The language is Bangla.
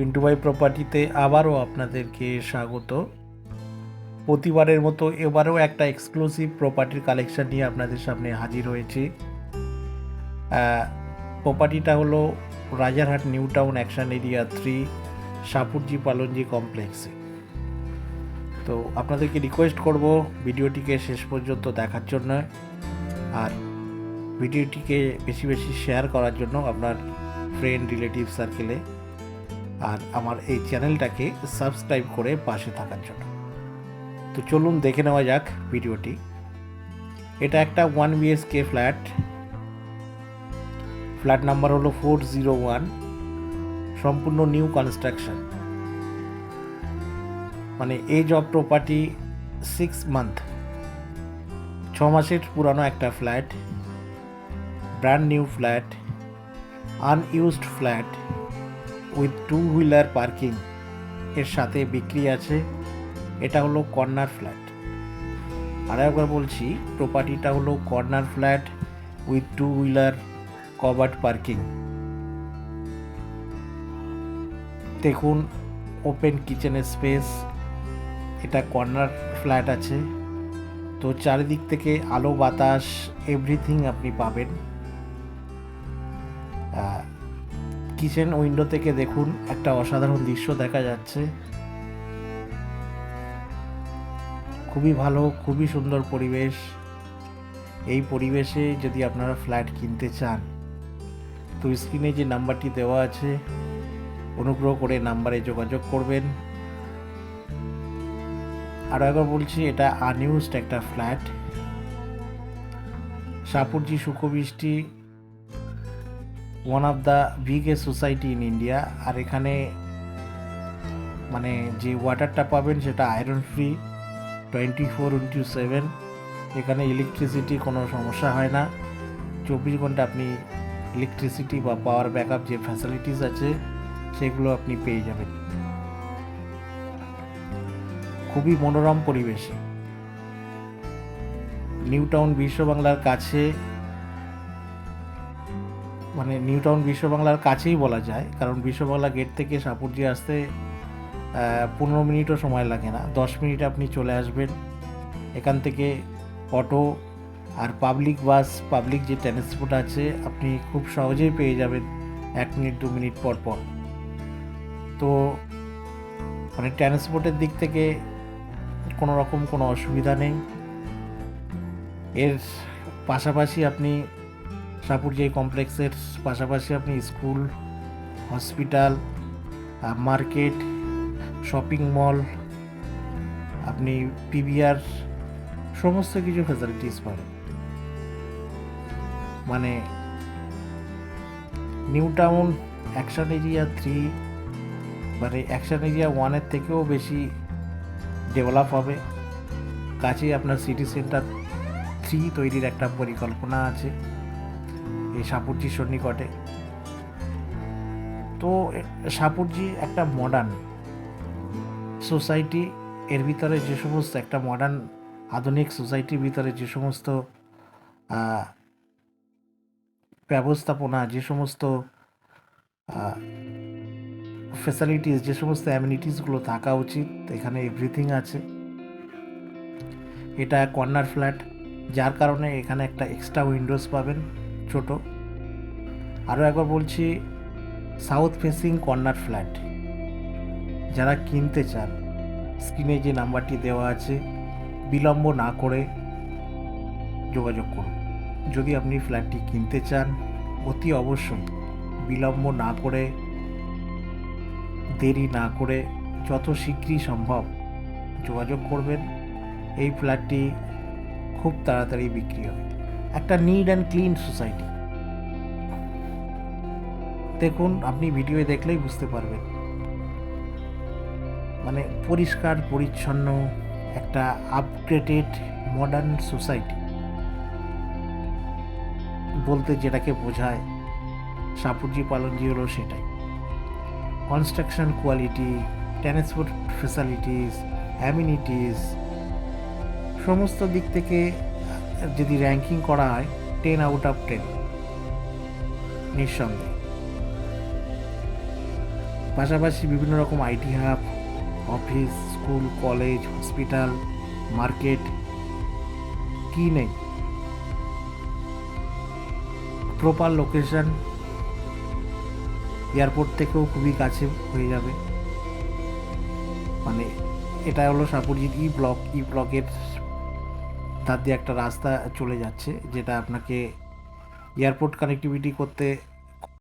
পিন্টুবাই প্রপার্টিতে আবারও আপনাদেরকে স্বাগত। প্রতিবারের মতো এবারেও একটা এক্সক্লুসিভ প্রপার্টির কালেকশন নিয়ে আপনাদের সামনে হাজির হয়েছি। প্রপার্টিটা হলো Rajarhat new town action area three, Shapoorji Pallonji কমপ্লেক্সে। তো আপনাদেরকে রিকোয়েস্ট করব ভিডিওটিকে শেষ পর্যন্ত দেখার জন্য আর ভিডিওটিকে বেশি বেশি শেয়ার করার জন্য আপনার ফ্রেন্ড রিলেটিভ সার্কেলে আর আমার এই চ্যানেলটাকে সাবস্ক্রাইব করে পাশে থাকার জন্য। তো চলুন দেখে নেওয়া যাক ভিডিওটি। এটা একটা one BHK flat. Flat number হলো ফোর জিরো ওয়ান। সম্পূর্ণ নিউ কনস্ট্রাকশন। মানে age of property six month. ছ মাসের পুরানো একটা flat. Brand new flat. Unused flat. With two wheeler parking. এর সাথে বিক্রি আছে, এটা হলো কর্নার ফ্ল্যাট। আর একবার বলছি প্রপার্টিটা হলো corner flat with two wheeler covered parking দেখুন ওপেন কিচেনের স্পেস এটা কর্নার ফ্ল্যাট আছে। তো চারিদিক থেকে আলো, বাতাস এভরিথিং আপনি পাবেন। কিচেন উইন্ডো থেকে দেখুন একটা অসাধারণ দৃশ্য দেখা যাচ্ছে। খুবই ভালো, খুবই সুন্দর পরিবেশ। এই পরিবেশে যদি আপনারা ফ্ল্যাট কিনতে চান, তো স্ক্রিনে যে নাম্বারটি দেওয়া আছে, অনুগ্রহ করে নাম্বারে যোগাযোগ করবেন। আরও একবার বলছি, এটা আনইউজড একটা flat Shapoorji Sukhobrishti one of the biggest society in India আর এখানে মানে যে ওয়াটারটা পাবেন সেটা iron free twenty four into seven এখানে ইলেকট্রিসিটি কোনো সমস্যা হয় না। চব্বিশ ঘণ্টা আপনি ইলেকট্রিসিটি বা পাওয়ার ব্যাকআপ যে ফ্যাসিলিটিস আছে, সেগুলো আপনি পেয়ে যাবেন। খুবই মনোরম পরিবেশে। নিউ টাউন বিশ্ব বাংলার কাছে মানে নিউ টাউন বিশ্ব বাংলার কাছেই বলা যায়, কারণ বিশ্ববাংলা গেট থেকে সাপুরজি আসতে পনেরো মিনিটও সময় লাগে না। দশ মিনিট আপনি চলে আসবেন, এখান থেকে অটো আর পাবলিক বাস, পাবলিক যে ট্রান্সপোর্ট আছে, আপনি খুব সহজেই পেয়ে যাবেন এক মিনিট, দু মিনিট পর পর। তো মানে ট্রান্সপোর্টের দিক থেকে কোনো রকম কোনো অসুবিধা নেই। এর পাশাপাশি আপনি সাপুরজি কমপ্লেক্সের পাশাপাশি আপনি school, hospital market, shopping mall, আপনি পিভিআর সমস্ত কিছু ফ্যাসিলিটিস পাবেন। মানে new town action area three মানে অ্যাকশন এরিয়া ওয়ানের থেকেও বেশি ডেভেলপ হবে। কাছেই আপনার সিটি সেন্টার থ্রি তৈরির একটা পরিকল্পনা আছে। এই সাপুরজি সন্নিকটে। তো সাপুরজি একটা মডার্ন সোসাইটি এর ভিতরে যে সমস্ত একটা মডার্ন আধুনিক সোসাইটির ভিতরে যে সমস্ত ব্যবস্থাপনা, যে সমস্ত ফেসিলিটিস যে সমস্ত অ্যামিনিটিসগুলো থাকা উচিত, এখানে এভরিথিং আছে। এটা কর্নার ফ্ল্যাট যার কারণে এখানে একটা এক্সট্রা উইন্ডোজ পাবেন। ছোট। আরও একবার বলছি সাউথ ফেসিং কর্নার ফ্ল্যাট যারা কিনতে চান, স্ক্রিনে যে নাম্বারটি দেওয়া আছে, বিলম্ব না করে যোগাযোগ করুন। যদি আপনি ফ্ল্যাটটি কিনতে চান, অতি অবশ্যই বিলম্ব না করে, দেরি না করে যত শীঘ্রই সম্ভব যোগাযোগ করবেন। এই ফ্ল্যাটটি খুব তাড়াতাড়ি বিক্রি হবে। একটা নিড অ্যান্ড ক্লিন সোসাইটি দেখুন, আপনি ভিডিও দেখলেই বুঝতে পারবেন। মানে পরিষ্কার, পরিচ্ছন্ন, একটা আপগ্রেডেড মডার্ন সোসাইটি বলতে যেটাকে বোঝায় সাপুরজি পালনজি হলো সেটাই। Construction quality transport facilities amenities সমস্ত দিক থেকে যদি র্যাঙ্কিং করা হয় টেন আউট অফ টেন নিঃসন্দেহে। পাশাপাশি বিভিন্ন রকম IT hub office school college hospital market কি নেই। প্রপার লোকেশন এয়ারপোর্ট থেকেও খুবই কাছে হয়ে যাবে। মানে এটা হলো সাপুরজির ই ব্লক ই ব্লকের ধার দিয়ে একটা রাস্তা চলে যাচ্ছে যেটা আপনাকে এয়ারপোর্ট কানেক্টিভিটি করতে